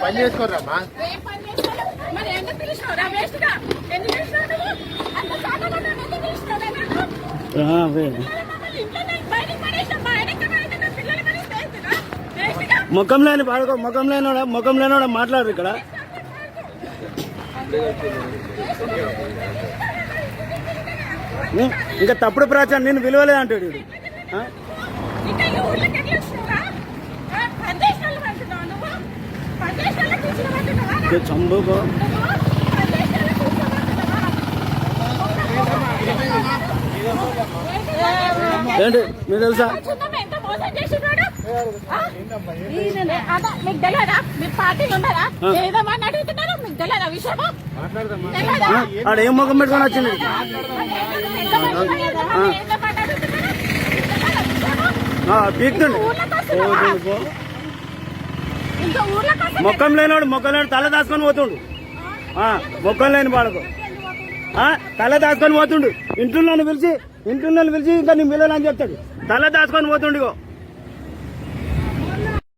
పని చేసుకోరమ్మా మరి ఎందుకు పిలిచినావు వేస్ట్గా ఎందుకు పిలిచినావు అంత సాధారణ ఎందుకు పిలిచినావు ముఖం లేని పాడుకో ముఖం లేనోడా ముఖం లేనోడా మాట్లాడరు ఇక్కడ. ఇంకా తప్పుడు ప్రచారం నేను విలువలే అంటాడు వీడు. చంబుకో? ఏంటి? మీకు తెలుసా? మీకు తెలియదా? మీరు పార్టీలు ఉన్నారా ఏదో అని అడుగుతున్నారు మీకు తెలియదా? ఆడ ఏం ముఖం పెట్టుకొని వచ్చింది ఎంత మంది ఉన్నారు? ఏదో మాట అడుగుతున్నారు? తెలియదా విషయము? ఆ, పీకుతుండు ఊర్లోకి ఓ, వస్తున్నావా? దీని పో. ఇంకా ఊర్లోకి వస్తున్నావా? ముఖం లేనోడు ముఖం లేని తల దాచుకొని పోతుండు ఆ, ముఖం లేని పాడుకో ఆ, తల దాచుకొని పోతుండు ఇంట్లో పిలిచి ఇంట్లో పిలిచి ఇంకా నీ పిల్లలు అని చెప్తాడు తల దాచుకొని పోతుండు ఇగో